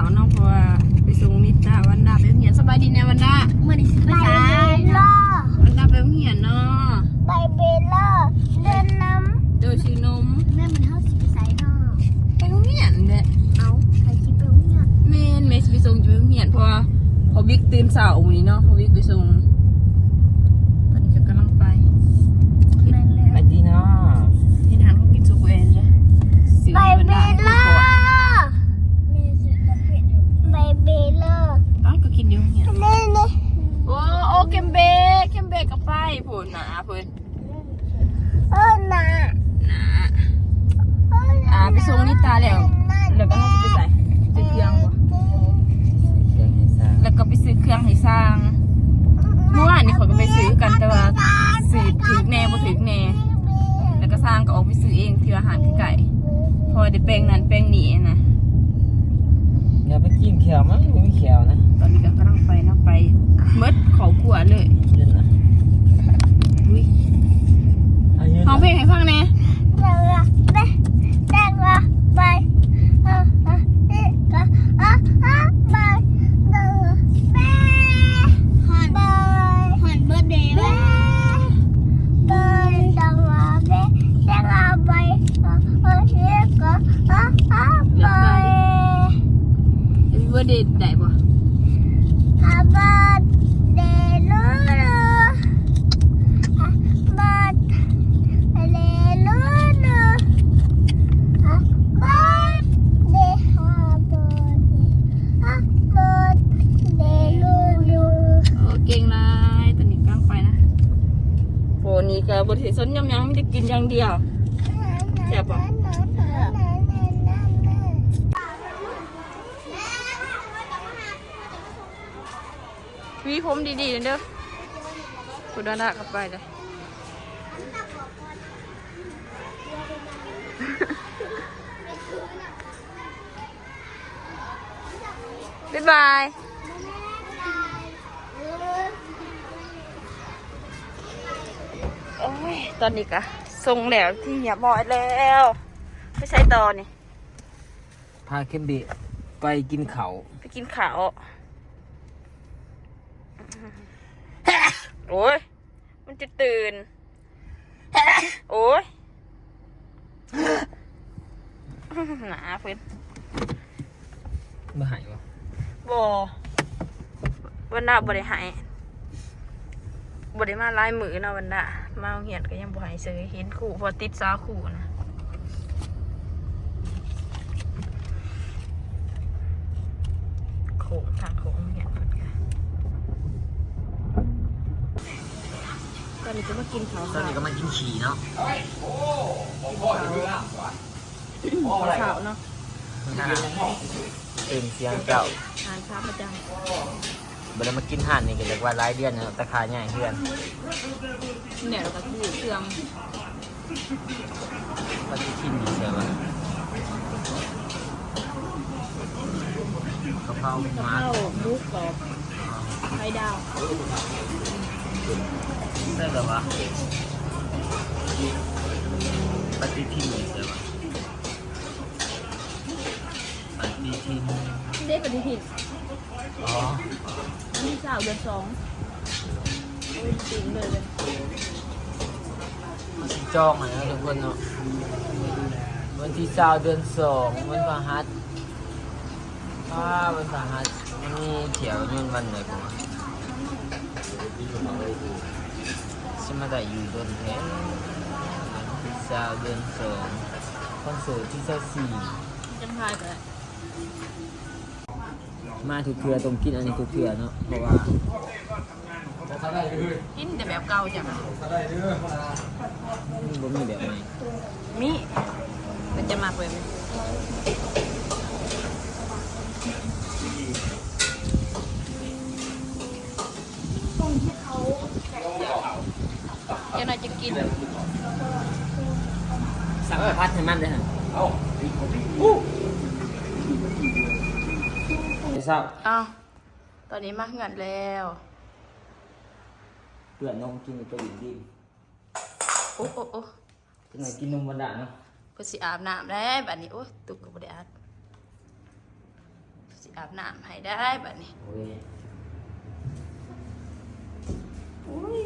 าเนาะเพราะว่าไปส่งนิดาวันดาไปโรงเรียนสบายดีแน่วันดาเมื่อนี้สิไปไปใช้เบลล่าวันดาไปโรงเรียนเนาะไปเบลล่าเล่นน้โดยชื่อนมแม่มันเท่าสิไปใช้เนาะไปโรงเรียนแหละเอาใครคิดไปว่าเนี่ยเมนเมสไปส่งจะไปโรงเรียนเพราะว่าพอบิ๊กตื่นสายวันนี้เนาะพอบิ๊กไปส่งตอนนี้ก็กำลังไปแม่นแล้วไปดีเนาะเห็นทานเขากินซุปเอนเลยซื้อำไปให้วันเบดาลให้ล่า ก่อน แม่สิจำเป็น อยู่ไปเบลล่าอ้าวก็กินอยู่เนี่ยเล่นเลยโอ้โอ้เกมเบกเกมเบกกับไปผุนหนาเพิ่นเออหนาหนาเออหนาอ่าไปส่งนิตาแล้ว แล้วก็เขาจะไปใส่ซื้อเครื่องบ่เสียงให้ซ่าแล้วก็ไปซื้อเครื่องให้สร้างเมื่อวานนี่เขาก็ไปซื้อกันแต่ว่าซื้อถือแน่บ่ถือแน่ แล้วก็สร้างก็ออกไปซื้อเองที่อาหารคือไก่เพอได้แป้งนั้นแป้งนี้นะ อย่าไปกินแขวมั้งไม่มีแขวนะ ตอนนี้ก็กำลังไปเนาะไปเมดเขาขัวเลยยืนนะ อุ้ย อายืน ร้องเพลงให้ฟังแน่ เดี๋ยวละไปเดี๋ยวละไปเออเออเอ๊ะก็เออเออไปเดี๋ยวละไป ฮอน ไป ฮอนเบิร์ดเดย์ ไป ไว้ ไปเดี๋ยวละไปเดี๋ยวละไปเออเออเอ๊ะก็เออเออไป เอวิเวอร์เดย์ได้บ่ อาบัดเดลูลูอาบัดเดลูลูอาบัดเดฮาบัดอาบัดเดลูลู โอ้เก่งนายตอนนี้กำลังไปนะโหนี่ก็บทสนยำยังไม่ได้กิน อย่างเดียวแซ่บปะวีผมดีๆเด้อคุณดาดากลับไปเลยบ๊ายบายโอ้ย ตอนนี้กะ ส่งแล้วที่เหียบอยแล้วไม่ใช่ตอนนี่พาเข้มบีไปกินเขาวไปกินข้าวโอ้ยมันจะตื่น โอ้ยหนาเพื่อนเมื่อหายวะบอวันหน้าบริหายบริมาลายมือเนาะวันหน้า มาโรงเหียนก็ยังบริหายซื้อเห็นขู่เพอติดซาขู่นะโขงทางโขงโรงเหียนเพิ่นค่ะตอนนี้จะมากินข้าวตอนขาวนี้ก็มากินฉี่เนาะข้าวเนาะ ตื่นเสียงเก่าทานข้าวประจ เวลามากินห่านนี่ก็เรียกว่าหลายเดือนเนาะแต่ขาใหญ่เพื่อนำเนี่ยเราก็คือเครื่องปฏิทินดีเชียววะกะเพราหมาข้าวหมูกรอบไข่ดาวได้หรอวะปฏิทินดีเชียววะปฏิทินได้ปฏิทิน อ๋อที่สาวเดือนสองโอ้ยจริงเลยเลยจองอะนะทุกคนเนาะวันที่เช้าเดือนสองวันพฤหัสป้าวันพฤหัสมันมีเที่ยวยืนวันไหนกูมาฉันมาได้อยู่โดนแท้วันที่เช้าเดือนสองคอนเสิร์ตที่เช้าสี่จังทายไป มาถูกเทือตรงกินอันนี้ถูกเทือเนาะเพราะว่ากินแต่แบบเก่าจ้ะมันบ่มีแบบใหม่มีมันจะมากเลยไหมเดี๋ยวหน่อยจะกิน สั่งพัดให้มันเลยฮะไป เศร้าอ้าวตอนนี้มาเหือนแล้วเปลือนนมกินตัวอิ่มดีโอ้โอ้โอ้จังไหนกินนมวันดาเนาะเพื่อสิอาบน้ำแล้วบัดนี้โอ้ยตุกกับบ่ได้อาบสิอาบน้ำให้ได้แบบนี้โอ้ยอุ้ย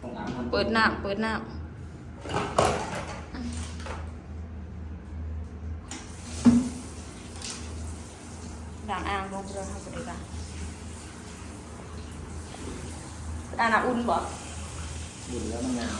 ต้องอาบน้ำเปิดน้ำเปิดน้ำ ด่างอ่างลงเรือเขาไปเลยกันอ่างน้ำอุ่นบ่ดื่มแล้วมันหนาว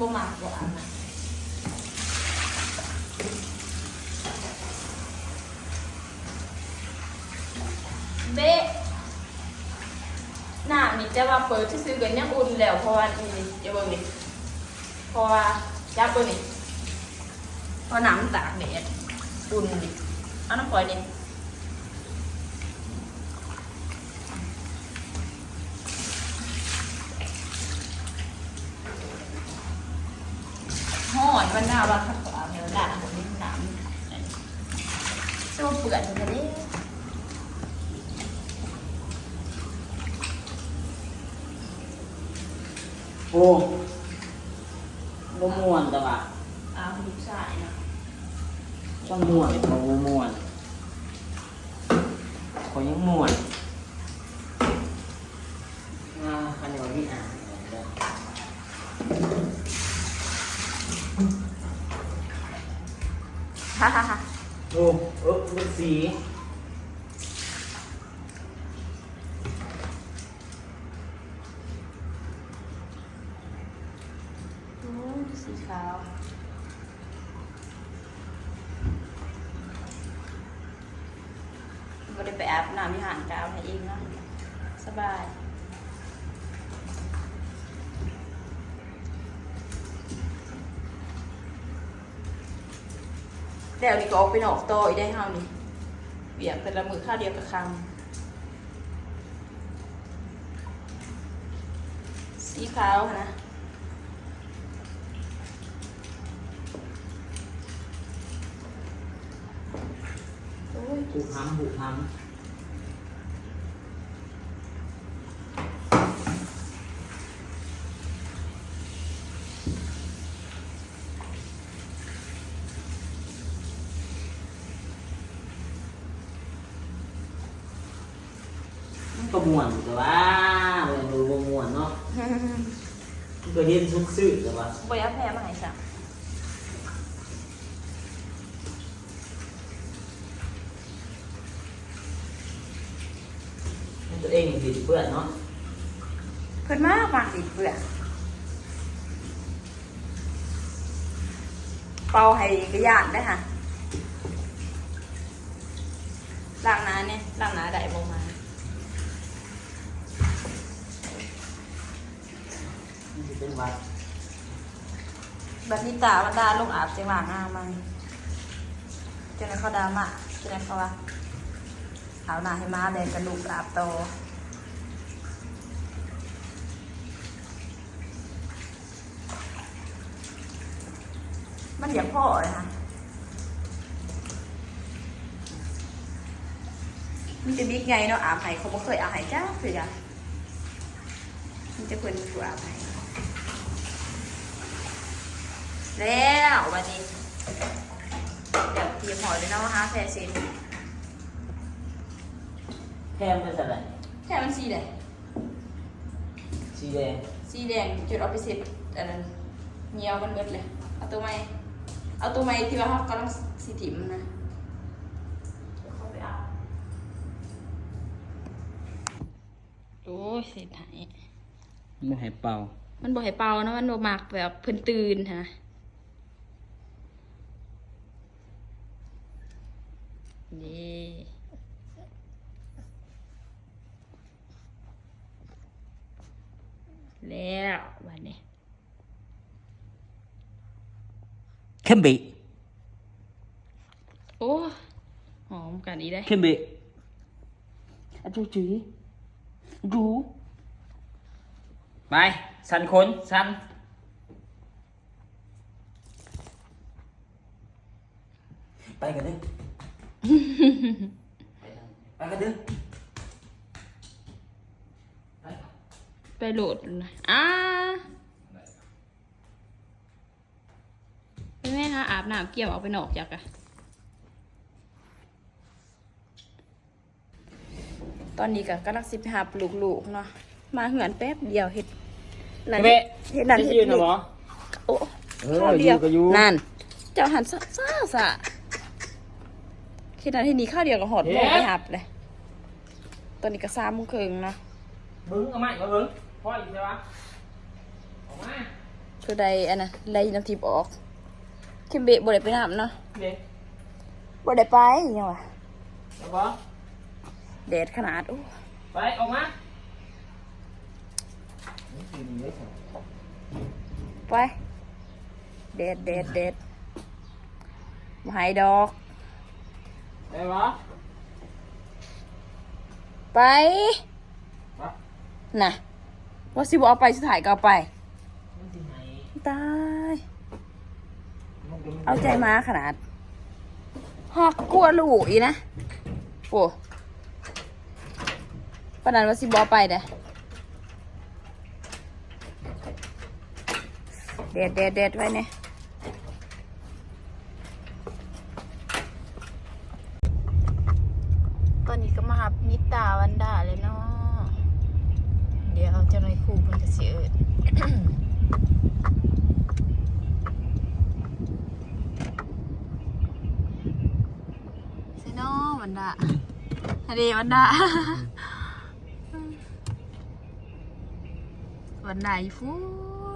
บ่มากบ่อ่างน้ำเบ๊ะน้ำนี่จะว่าเปิดที่ซื้อกันยังอุ่นแล้วเพราะว่านี่อย่าเบิ่งนี่เพราะว่าจับเบิ่งนี่เพราะน้ำมันตากแดด อุ่นนี่เอาน้ำปล่อยนี่ห่อนมันน่าว่าขัดขวางเดี๋ยวด่าผมนี่น้ำจะมาเปื่อนกันดิโอ้บ่ม่วนแต่ว่าเอาลูกชายนะ ต้องม่วนบ่บ่ม่วนขอยยังม่วนอ่าคันเดียวนี่อ่านเด้อฮ่าฮ่าฮ่าโอ้เออมันสี โอ้ยสีขาว บ่ได้ไปอาบ น้ำที่หานกาวให้เองเนาะสบายแล้วนี่ก็ออกไปนอกโตอีกได้เฮานี่เบียกแต่ละมือข้าวเดียวกับคำสีขาวนะโอ้ยผูกห้ำผูกห้ำ มันก็ม่วนแต่ว่าเว้ยดูบ่ม่วนเนาะมันก็เห็นสุดซื่อแต่ว่าบอยากแพ้มาให้จ้ะมันตัวเองผิดเพื่อนเนาะเพิ่นมากมากสิเบื่อเป่าให้กระยานได้ค่ะล้างหน้าเนี่ยล้างหน้าได้บ่มา มันจะ เป็นวัดบัดนี้ตาวันดาลงอาบจังหวะหน้ามันจังนั้นเขาดามาจังนั้นเขาว่าเอาหน้าให้มาแดงกระดูกอาบโตมันอยากพ่อเลยค่ะมันจะบิ๊กไงเนาะอาบไห้เขาบ่เคยอาบไห้จ้าคืออะมันจะเพิ่นถูอาบไห้ แล้ววันนี้เดี๋ยวเตรียมหอยเลยเนาะฮะแฟซินแค่มันจะอะไรแค่มันสีแดงสีแดงสีแดงจุดเอาไปเสร็จอันนั้นเงียวมันเบิดเลยเอาตัวใหม่เอาตัวใหม่ที่ว่าเขากำลังสีถิ่มนะเดี๋ยวเข้าไปเอาโอ้ยเสร็จหายมันให้เป่า มันบ่ให้เป่านะมันบ่มักแบบเพิ่นตื่นฮะนี่ แล้ววันนี้เข้มบีโอ้หอมกันอีได้เข้มบีอะ ไปโหลดนะอ่าแม่คะอาบน้ำเกี่ยวเอาไปนอกจากอะตอนนี้ก็กำลังสิบหาปลูกลูกเนาะมาเหือนแป๊บเดียวเห็ดนั่นเห็ดนั่นเห็ดนี่โอ้ข้าวเดียวนั่น เจ้าหันซ่าซ่าเห็นั่นที่นี่ข้าวเดียวกับหอดโมไปหับเลยตอนนี้ก็ซ้ำมุ้งเคืองเนาะบึ้งเอาไม้ก็บึ้ง พ่ออีกใช่ปะออกมาคือใดอันน่ะไล่น้ำทิพย์ออกคิมเบะบ่ได้ไปน้ำเนาะเด็กบ่ได้ไปอิหยังวะแล้วก็แดดขนาดโอ้ไปออกมาไปแดดแดดแดดบ่ให้ดอกไปวะไปไป น่ะ ว่าสิบเอาไปสิถ่ายก็เอาไปไตาย เอาใจม้าขนาดหอกกลัวลูกอีนะโอ้ปนันว่าสิบอไปเด้อแดดเดดเดดไว้เนี่ยตอนนี้ก็มาหับนิตาวันดาเลยเนาะ เดี๋ยวเจ้าหน่อยครูเพิ่นจะสิเอิด สิโนวันดา ฮันดีวันดาวันดาอีฟู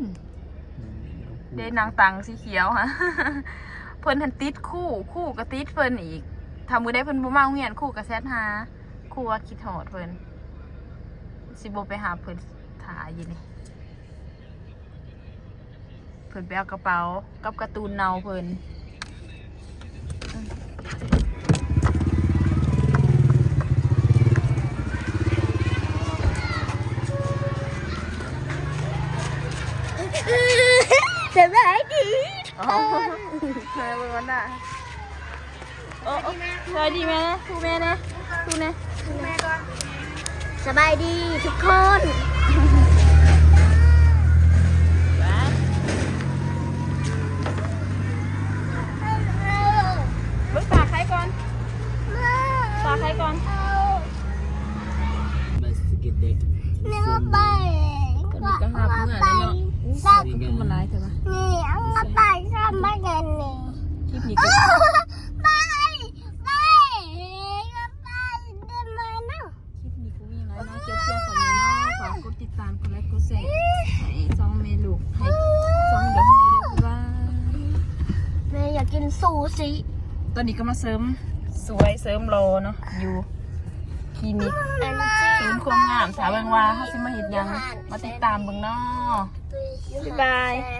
นเดนนางตังสีเขียวฮะเพิ่นทันติดคู่คู่ก็ติดเพิ่นอีกทำมือได้เพิ่นบ่มาโรงเรียนคู่ก็แซดหาคู่ว่าคิดหอดเพิ่นสิบ่ไปหาเพิ่นถ่ายอยู่นี่เพิ่นไปเอากระเป๋ากับการ์ตูนเนาเพิ่น อ๋อใช่เบิ่งวันน่ะโอ้สวัสดีแม่นะครูแม่นะครูนะสบายดีทุกคน ม่อยากกินซูชิตอนนี้ก็มาเสริมสวยเสริมโลเนาะอยู่คลินิกอันนี้เสริมความงามสาวเบิงว่าเขาสิมาเห็ดหยังมาติดตามเบิ่งเนาะบ๊ายบายแซนดี้